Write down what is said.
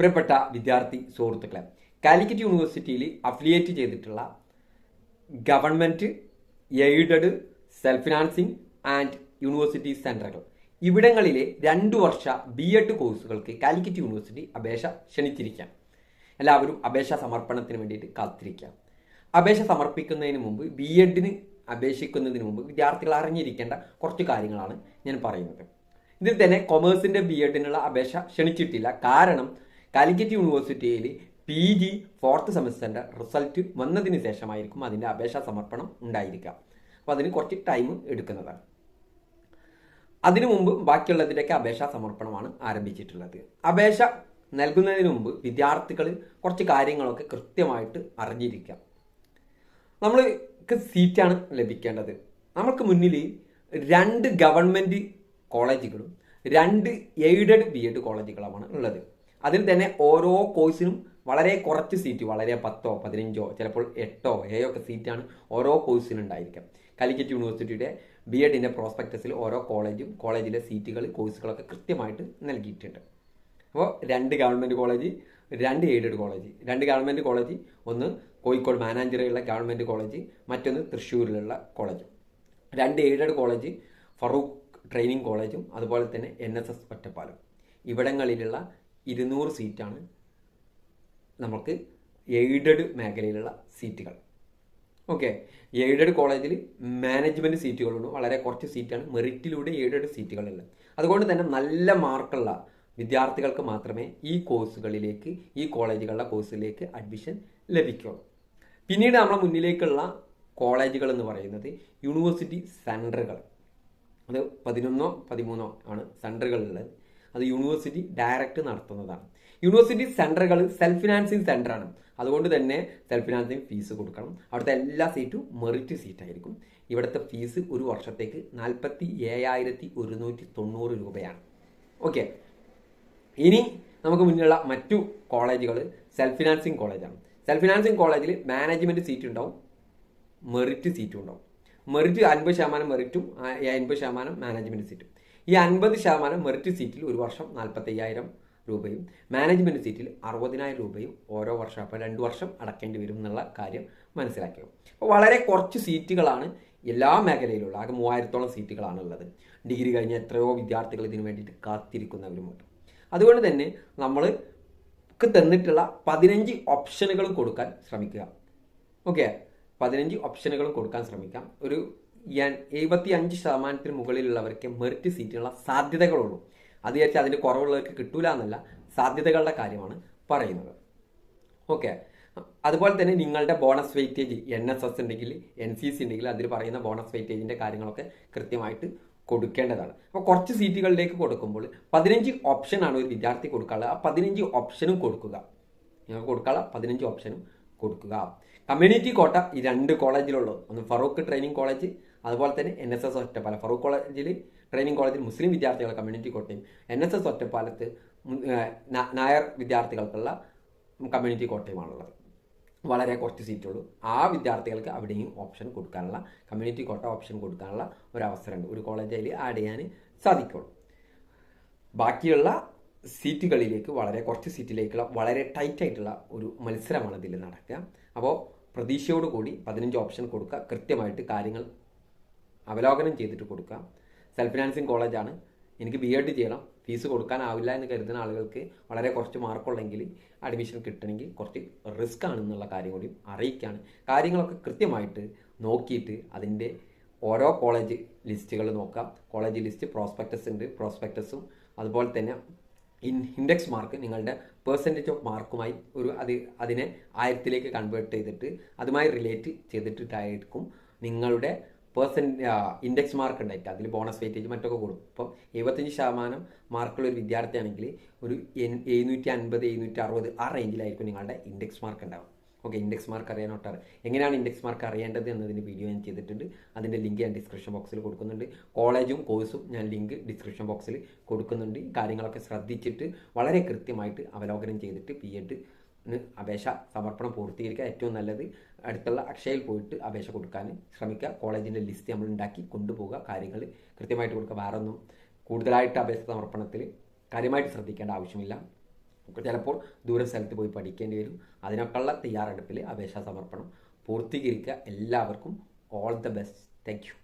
പ്രിയപ്പെട്ട വിദ്യാർത്ഥി സുഹൃത്തുക്കളെ കാലിക്കറ്റ് യൂണിവേഴ്സിറ്റിയിൽ അഫിലിയേറ്റ് ചെയ്തിട്ടുള്ള government aided self financing and university സെന്ററുകൾ ഇവിടങ്ങളിലെ രണ്ടു വർഷ ബി എഡ് കോഴ്സുകൾക്ക് കാലിക്കറ്റ് യൂണിവേഴ്സിറ്റി അപേക്ഷ ക്ഷണിച്ചിരിക്കാം എല്ലാവരും അപേക്ഷ സമർപ്പണത്തിന് വേണ്ടിയിട്ട് കാത്തിരിക്കാം അപേക്ഷ സമർപ്പിക്കുന്നതിന് മുമ്പ് ബി എഡിന് അപേക്ഷിക്കുന്നതിന് മുമ്പ് വിദ്യാർത്ഥികൾ അറിഞ്ഞിരിക്കേണ്ട കുറച്ച് കാര്യങ്ങളാണ് ഞാൻ പറയുന്നത്. ഇതിൽ തന്നെ കൊമേഴ്സിന്റെ ബി എഡിനുള്ള അപേക്ഷ ക്ഷണിച്ചിട്ടില്ല. കാരണം കാലിക്കറ്റ് യൂണിവേഴ്സിറ്റിയിൽ പി ജി ഫോർത്ത് സെമസ്റ്ററിന്റെ റിസൾട്ട് വന്നതിന് ശേഷമായിരിക്കും അതിന്റെ അപേക്ഷാ സമർപ്പണം ഉണ്ടായിരിക്കുക. അപ്പോൾ അതിന് കുറച്ച് ടൈം എടുക്കുന്നതാണ്. അതിനു മുമ്പ് ബാക്കിയുള്ളതിന്റെയൊക്കെ അപേക്ഷാ സമർപ്പണമാണ് ആരംഭിച്ചിട്ടുള്ളത്. അപേക്ഷ നൽകുന്നതിന് മുമ്പ് വിദ്യാർത്ഥികൾ കുറച്ച് കാര്യങ്ങളൊക്കെ കൃത്യമായിട്ട് അറിഞ്ഞിരിക്കാം നമ്മൾക്ക് സീറ്റാണ് ലഭിക്കേണ്ടത്. നമ്മൾക്ക് മുന്നിൽ രണ്ട് ഗവൺമെന്റ് കോളേജുകളും രണ്ട് എയ്ഡഡ് ബി എഡ് കോളേജുകളുമാണ് ഉള്ളത്. അതിൽ തന്നെ ഓരോ കോഴ്സിനും വളരെ കുറച്ച് സീറ്റ് വളരെ പത്തോ പതിനഞ്ചോ ചിലപ്പോൾ എട്ടോ ഏഴോ ഒക്കെ സീറ്റാണ് ഓരോ കോഴ്സിനും ഉണ്ടായിരിക്കാം കാലിക്കറ്റ് യൂണിവേഴ്സിറ്റിയുടെ ബി എഡിന്റെ പ്രോസ്പെക്ടസിൽ ഓരോ കോളേജും കോളേജിലെ സീറ്റുകൾ കോഴ്സുകളൊക്കെ കൃത്യമായിട്ട് നൽകിയിട്ടുണ്ട്. അപ്പോൾ രണ്ട് ഗവൺമെന്റ് കോളേജ് രണ്ട് എയ്ഡഡ് കോളേജ് രണ്ട് ഗവൺമെന്റ് കോളേജ് ഒന്ന് കോഴിക്കോട് മാനാഞ്ചിറയിലുള്ള ഗവൺമെന്റ് കോളേജ് മറ്റൊന്ന് തൃശ്ശൂരിലുള്ള കോളേജ് രണ്ട് എയ്ഡഡ് കോളേജ് ഫറൂഖ് ട്രെയിനിങ് കോളേജും അതുപോലെ തന്നെ എൻ എസ് എസ് ഒറ്റപ്പാലം. ഇവിടങ്ങളിലുള്ള ഇരുന്നൂറ് സീറ്റാണ് നമുക്ക് എയ്ഡഡ് മേഖലയിലുള്ള സീറ്റുകൾ. ഓക്കെ. എയ്ഡഡ് കോളേജിൽ മാനേജ്മെന്റ് സീറ്റുകളുണ്ട്. വളരെ കുറച്ച് സീറ്റാണ് മെറിറ്റിലൂടെ എയ്ഡഡ് സീറ്റുകളുള്ളത്. അതുകൊണ്ട് തന്നെ നല്ല മാർക്കുള്ള വിദ്യാർത്ഥികൾക്ക് മാത്രമേ ഈ കോഴ്സുകളിലേക്ക് ഈ കോളേജുകളിലെ കോഴ്സിലേക്ക് അഡ്മിഷൻ ലഭിക്കുള്ളൂ. പിന്നീട് നമ്മുടെ മുന്നിലേക്കുള്ള കോളേജുകൾ എന്ന് പറയുന്നത് യൂണിവേഴ്സിറ്റി സെന്ററുകൾ അത് പതിനൊന്നോ പതിമൂന്നോ ആണ് സെന്ററുകളുള്ളത് അത് യൂണിവേഴ്സിറ്റി ഡയറക്റ്റ് നടത്തുന്നതാണ്. യൂണിവേഴ്സിറ്റി സെന്ററുകൾ സെൽഫ് ഫിനാൻസിങ് സെന്ററാണ് അതുകൊണ്ട് തന്നെ സെൽഫ് ഫിനാൻസിങ് ഫീസ് കൊടുക്കണം. അവിടുത്തെ എല്ലാ സീറ്റും മെറിറ്റ് സീറ്റായിരിക്കും ഇവിടുത്തെ ഫീസ് ഒരു വർഷത്തേക്ക് നാൽപ്പത്തി ഏഴായിരത്തി ഒരുന്നൂറ്റി തൊണ്ണൂറ് രൂപയാണ്. ഓക്കെ ഇനി നമുക്ക് മുന്നിലുള്ള മറ്റു കോളേജുകൾ സെൽഫ് ഫിനാൻസിങ് കോളേജാണ് സെൽഫ് ഫിനാൻസിങ് കോളേജിൽ മാനേജ്മെന്റ് സീറ്റ് ഉണ്ടാവും. മെറിറ്റ് സീറ്റും ഉണ്ടാവും. മെറിറ്റ് അൻപത് ശതമാനം മെറിറ്റും അൻപത് ശതമാനം മാനേജ്മെന്റ് സീറ്റും ഈ അൻപത് ശതമാനം മെറിറ്റ് സീറ്റിൽ ഒരു വർഷം നാൽപ്പത്തയ്യായിരം രൂപയും മാനേജ്മെന്റ് സീറ്റിൽ അറുപതിനായിരം രൂപയും ഓരോ വർഷം. അപ്പോൾ രണ്ട് വർഷം അടക്കേണ്ടി വരും എന്നുള്ള കാര്യം മനസ്സിലാക്കുക അപ്പോൾ വളരെ കുറച്ച് സീറ്റുകളാണ് എല്ലാ മേഖലയിലുള്ള ആകെ മൂവായിരത്തോളം സീറ്റുകളാണ് ഉള്ളത്. ഡിഗ്രി കഴിഞ്ഞ എത്രയോ വിദ്യാർത്ഥികൾ ഇതിനു വേണ്ടിയിട്ട് കാത്തിരിക്കുന്നവരുമുണ്ട് അതുകൊണ്ട് തന്നെ നമ്മൾക്ക് തന്നിട്ടുള്ള പതിനഞ്ച് ഓപ്ഷനുകൾ കൊടുക്കാൻ ശ്രമിക്കുക. ഓക്കെ പതിനഞ്ച് ഓപ്ഷനുകൾ കൊടുക്കാൻ ശ്രമിക്കാം. ഒരു എഴുപത്തി അഞ്ച് ശതമാനത്തിന് മുകളിലുള്ളവർക്ക് മെറിറ്റ് സീറ്റിനുള്ള സാധ്യതകളുള്ളൂ. അത് വിചാരിച്ചാൽ അതിന്റെ കുറവുള്ളവർക്ക് കിട്ടൂല എന്നല്ല സാധ്യതകളുടെ കാര്യമാണ് പറയുന്നത്. ഓക്കെ അതുപോലെ തന്നെ നിങ്ങളുടെ bonus weightage N S S ഉണ്ടെങ്കിൽ എൻ സി സി ഉണ്ടെങ്കിൽ അതിൽ പറയുന്ന ബോണസ് വെയിറ്റേജിന്റെ കാര്യങ്ങളൊക്കെ കൃത്യമായിട്ട് കൊടുക്കേണ്ടതാണ്. അപ്പോൾ കുറച്ച് സീറ്റുകളിലേക്ക് കൊടുക്കുമ്പോൾ പതിനഞ്ച് ഓപ്ഷനാണ് ഒരു വിദ്യാർത്ഥി കൊടുക്കാനുള്ളത്. ആ പതിനഞ്ച് ഓപ്ഷനും കൊടുക്കുക. നിങ്ങൾക്ക് കൊടുക്കാനുള്ള പതിനഞ്ച് ഓപ്ഷനും കൊടുക്കുക. കമ്മ്യൂണിറ്റി കോട്ട ഈ രണ്ട് കോളേജിലുള്ളത് ഒന്ന് ഫറൂഖ് ട്രെയിനിങ് കോളേജ് അതുപോലെ തന്നെ N S S Ottapalam. Farook കോളേജിൽ ട്രെയിനിങ് കോളേജിൽ മുസ്ലിം വിദ്യാർത്ഥികളുടെ കമ്മ്യൂണിറ്റി കോട്ടയും എൻ എസ് എസ് ഒറ്റപ്പാലത്ത് നായർ വിദ്യാർത്ഥികൾക്കുള്ള കമ്മ്യൂണിറ്റി കോട്ടയുമാണുള്ളത്. വളരെ കുറച്ച് സീറ്റുള്ളൂ. ആ വിദ്യാർത്ഥികൾക്ക് അവിടെയും ഓപ്ഷൻ കൊടുക്കാനുള്ള കമ്മ്യൂണിറ്റി കോട്ട ഓപ്ഷൻ കൊടുക്കാനുള്ള ഒരു അവസരമുണ്ട്. ഒരു കോളേജിൽ ആഡ് ചെയ്യാൻ സാധിക്കുള്ളൂ. ബാക്കിയുള്ള സീറ്റുകളിലേക്ക് വളരെ കുറച്ച് സീറ്റിലേക്കുള്ള വളരെ ടൈറ്റ് ആയിട്ടുള്ള ഒരു മത്സരമാണ് ഇതിൽ നടക്കുക. അപ്പോൾ പ്രതീക്ഷയോടുകൂടി പതിനഞ്ച് ഓപ്ഷൻ കൊടുക്കുക. കൃത്യമായിട്ട് കാര്യങ്ങൾ അവലോകനം ചെയ്തിട്ട് കൊടുക്കുക. സെൽഫ് ഫിനാൻസിങ് കോളേജാണ്. എനിക്ക് ബി എഡ് ചെയ്യണം. ഫീസ് കൊടുക്കാനാവില്ല എന്ന് കരുതുന്ന ആളുകൾക്ക് വളരെ കുറച്ച് മാർക്കുള്ളെങ്കിൽ അഡ്മിഷൻ കിട്ടണമെങ്കിൽ കുറച്ച് റിസ്ക് ആണെന്നുള്ള കാര്യം കൂടി അറിയിക്കുകയാണ്. കാര്യങ്ങളൊക്കെ കൃത്യമായിട്ട് നോക്കിയിട്ട് അതിന്റെ ഓരോ കോളേജ് ലിസ്റ്റുകൾ നോക്കാം കോളേജ് ലിസ്റ്റ് പ്രോസ്പെക്ടസ് ഉണ്ട്. പ്രോസ്പെക്ടസും അതുപോലെ തന്നെ ഇൻ ഇൻഡെക്സ് മാർക്ക് നിങ്ങളുടെ പെർസെന്റേജ് ഓഫ് മാർക്കുമായി ഒരു അത് അതിനെ ആയിരത്തിലേക്ക് കൺവേർട്ട് ചെയ്തിട്ട് അതുമായി റിലേറ്റ് ചെയ്തിട്ടിട്ടായിരിക്കും നിങ്ങളുടെ പേഴ്സൻ ഇൻഡെക്സ് മാർക്ക് ഉണ്ടായിട്ട്. അതിൽ ബോണസ് വെയിറ്റേജ് മറ്റൊക്കെ കൊടുക്കും ഇപ്പം എഴുപത്തഞ്ച് ശതമാനം മാർക്കുള്ള ഒരു വിദ്യാർത്ഥിയാണെങ്കിൽ ഒരു എഴുന്നൂറ്റി അൻപത് എഴുന്നൂറ്റി അറുപത് ആ റേഞ്ചിലായിരിക്കും നിങ്ങളുടെ ഇൻഡെക്സ് മാർക്ക് ഉണ്ടാവും ഓക്കെ ഇൻഡെക്സ് മാർക്ക് അറിയാൻ ഒട്ടാറ്. എങ്ങനെയാണ് ഇൻഡെക്സ് മാർക്ക് അറിയേണ്ടത് എന്നതിന്റെ വീഡിയോ ഞാൻ ചെയ്തിട്ടുണ്ട്. അതിന്റെ ലിങ്ക് ഞാൻ ഡിസ്ക്രിപ്ഷൻ ബോക്സിൽ കൊടുക്കുന്നുണ്ട്. കോളേജും കോഴ്സും ഞാൻ ലിങ്ക് ഡിസ്ക്രിപ്ഷൻ ബോക്സിൽ കൊടുക്കുന്നുണ്ട്. കാര്യങ്ങളൊക്കെ ശ്രദ്ധിച്ചിട്ട് വളരെ കൃത്യമായിട്ട് അവലോകനം ചെയ്തിട്ട് പി എഡ് അപേക്ഷ സമർപ്പണം പൂർത്തീകരിക്കുക ഏറ്റവും നല്ലത്. അടുത്തുള്ള അക്ഷയയിൽ പോയിട്ട് അപേക്ഷ കൊടുക്കാൻ ശ്രമിക്കുക. കോളേജിന്റെ ലിസ്റ്റ് നമ്മൾ ഉണ്ടാക്കി കൊണ്ടുപോകുക കാര്യങ്ങൾ കൃത്യമായിട്ട് കൊടുക്കുക. വേറൊന്നും കൂടുതലായിട്ട് അപേക്ഷ സമർപ്പണത്തിൽ കാര്യമായിട്ട് ശ്രദ്ധിക്കേണ്ട ആവശ്യമില്ല. ചിലപ്പോൾ ദൂര സ്ഥലത്ത് പോയി പഠിക്കേണ്ടി വരും. അതിനൊക്കെയുള്ള തയ്യാറെടുപ്പിൽ അപേക്ഷാ സമർപ്പണം പൂർത്തീകരിക്കുക. എല്ലാവർക്കും ഓൾ ദ ബെസ്റ്റ് താങ്ക്